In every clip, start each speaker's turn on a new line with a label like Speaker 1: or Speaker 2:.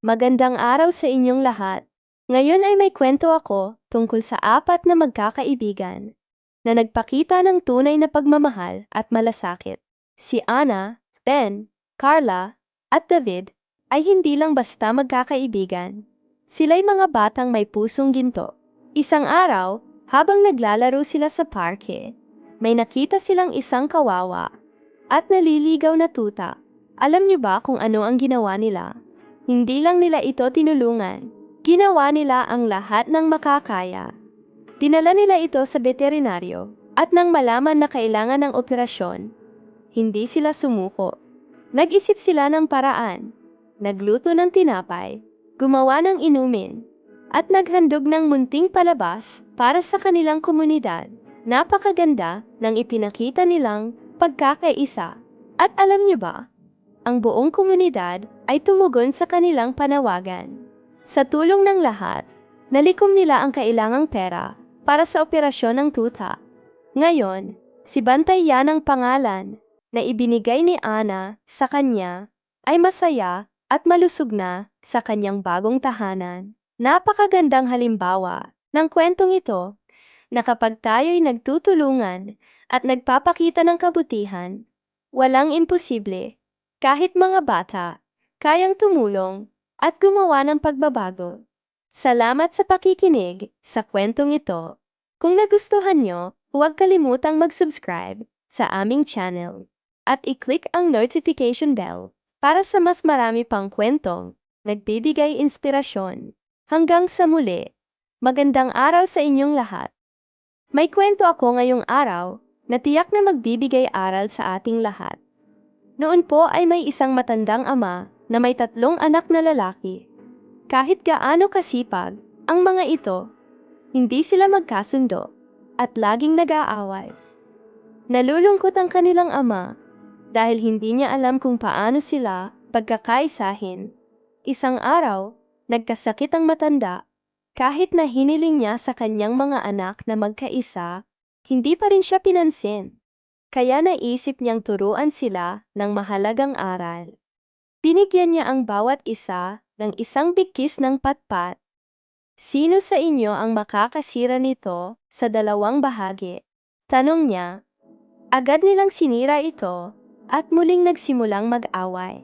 Speaker 1: Magandang araw sa inyong lahat. Ngayon ay may kwento ako tungkol sa apat na magkakaibigan na nagpakita ng tunay na pagmamahal at malasakit. Si Anna, Ben, Carla, at David ay hindi lang basta magkakaibigan. Sila'y mga batang may pusong ginto. Isang araw, habang naglalaro sila sa parke, may nakita silang isang kawawa at naliligaw na tuta. Alam niyo ba kung ano ang ginawa nila? Hindi lang nila ito tinulungan. Ginawa nila ang lahat ng makakaya. Dinala nila ito sa veterinaryo at nang malaman na kailangan ng operasyon, hindi sila sumuko. Nag-isip sila ng paraan. Nagluto ng tinapay, gumawa ng inumin, at naghandog ng munting palabas para sa kanilang komunidad. Napakaganda ng ipinakita nilang pagkakaisa. At alam niyo ba, ang buong komunidad ay tumugon sa kanilang panawagan. Sa tulong ng lahat, nalikom nila ang kailangang pera para sa operasyon ng tuta. Ngayon, si Bantay yan ang pangalan na ibinigay ni Ana sa kanya ay masaya at malusog na sa kanyang bagong tahanan. Napakagandang halimbawa ng kwentong ito na kapag tayo'y nagtutulungan at nagpapakita ng kabutihan, walang imposible. Kahit mga bata, kayang tumulong at gumawa ng pagbabago. Salamat sa pakikinig sa kwentong ito. Kung nagustuhan nyo, huwag kalimutang mag-subscribe sa aming channel at i-click ang notification bell para sa mas marami pang kwentong nagbibigay inspirasyon. Hanggang sa muli, magandang araw sa inyong lahat. May kwento ako ngayong araw na tiyak na magbibigay aral sa ating lahat. Noon po ay may isang matandang ama na may tatlong anak na lalaki. Kahit gaano kasipag, ang mga ito, hindi sila magkasundo at laging nag-aaway. Nalulungkot ang kanilang ama dahil hindi niya alam kung paano sila pagkakaisahin. Isang araw, nagkasakit ang matanda. Kahit na hiniling niya sa kanyang mga anak na magkaisa, hindi pa rin siya pinansin. Kaya naisip niyang turuan sila ng mahalagang aral. Binigyan niya ang bawat isa ng isang bigkis ng patpat. Sino sa inyo ang makakasira nito sa dalawang bahagi? Tanong niya. Agad nilang sinira ito at muling nagsimulang mag-away.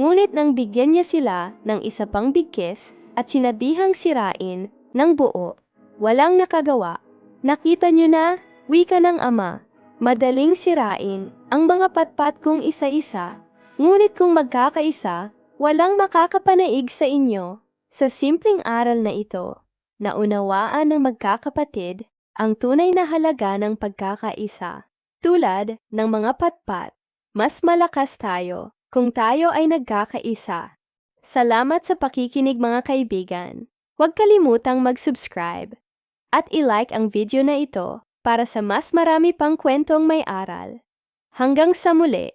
Speaker 1: Ngunit nang bigyan niya sila ng isa pang bigkis at sinabihang sirain ng buo, walang nakagawa. Nakita niyo na, wika ng ama, Madaling sirain ang mga patpat kong isa-isa, ngunit kung magkakaisa, walang makakapanaig sa inyo. Sa simpleng aral na ito, naunawaan ng magkakapatid ang tunay na halaga ng pagkakaisa. Tulad ng mga patpat, mas malakas tayo kung tayo ay nagkakaisa. Salamat sa pakikinig mga kaibigan. Huwag kalimutang mag-subscribe at i-like ang video na ito para sa mas marami pang kwentong may aral. Hanggang sa muli!